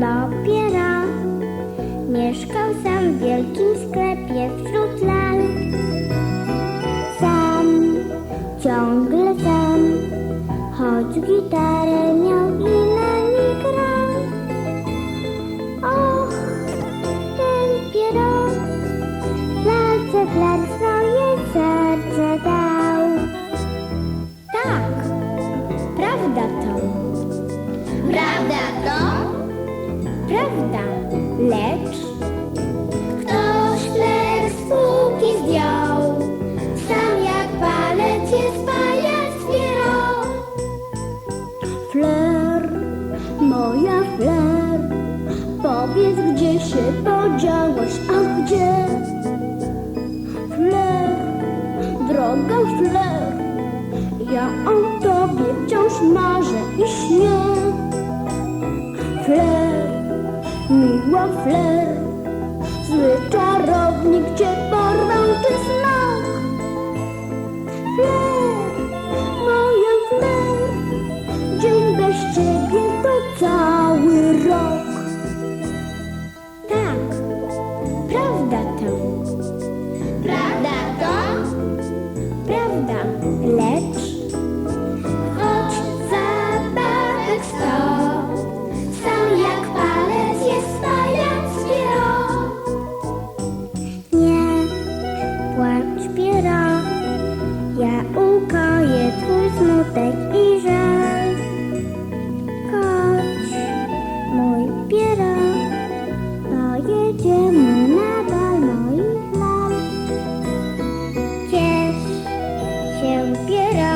Dopiero mieszkał sam w wielkim sklepie wśród lalek. Sam, ciągle sam, choć gitarę miał i na grał. Och, ten pierog, lalce flar swoje serce dał. Tak, prawda to. Prawda? Prawda, lecz Ktoś fler z półki zdjął, sam jak palec jest pajac zbierał. Fler, moja fler, powiedz gdzie się podziałaś, a gdzie? Fler, droga fler, ja o tobie wciąż marzę i śnię. Zły czarownik cię smutek i żal. Chodź, mój piero, pojedziemy na bal moich lal. Ciesz się piero,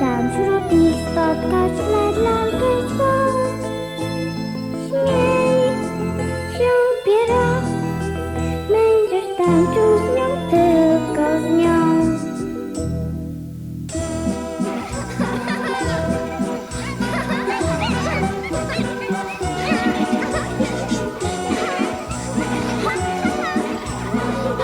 tam wśród nich spotkać ślad lalkę. Śmiej się piero, będziesz tańczył